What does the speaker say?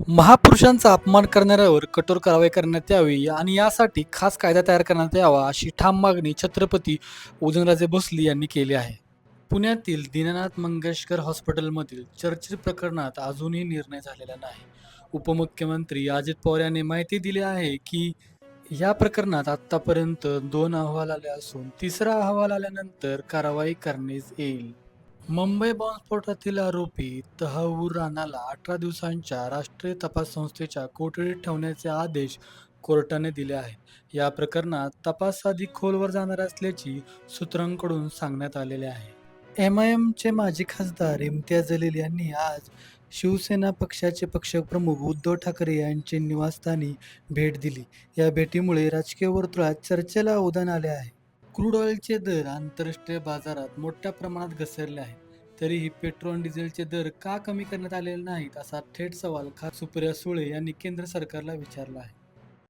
महापुरुषांचा अपमान करणाऱ्यावर कठोर कारवाई करण्यात यावी आणि यासाठी खास कायदा तयार करण्यात यावा अशी ठाम मागणी छत्रपती उदयनराजे भोसले यांनी केली आहे. पुण्यातील दीनानाथ मंगेशकर हॉस्पिटलमधील चर्चित प्रकरणात अजूनही निर्णय झालेला नाही. उपमुख्यमंत्री अजित पवार यांनी माहिती दिली आहे की या प्रकरणात आतापर्यंत दोन अहवाल आले असून तिसरा अहवाल आल्यानंतर कारवाई करण्यात येईल. मुंबई बॉम्बस्फोटातील आरोपी तहवूर राणाला अठरा दिवसांच्या राष्ट्रीय तपास संस्थेच्या कोठडीत ठेवण्याचे आदेश कोर्टाने दिले आहेत. या प्रकरणात तपास अधिक खोलवर जाणार असल्याची सूत्रांकडून सांगण्यात आलेले आहे. एम आय एमचे माजी खासदार इम्तियाज जलील यांनी आज शिवसेना पक्षाचे पक्षप्रमुख उद्धव ठाकरे यांचे निवासस्थानी भेट दिली. या भेटीमुळे राजकीय वर्तुळात चर्चेला उदान आले आहे. क्रूड ऑइलचे दर आंतरराष्ट्रीय बाजारात मोठ्या प्रमाणात घसरले आहेत. तरीही पेट्रोल आणि डिझेलचे दर का कमी करण्यात आलेले नाहीत असा थेट सवाल खा सुप्रिया सुळे यांनी केंद्र सरकारला विचारला आहे.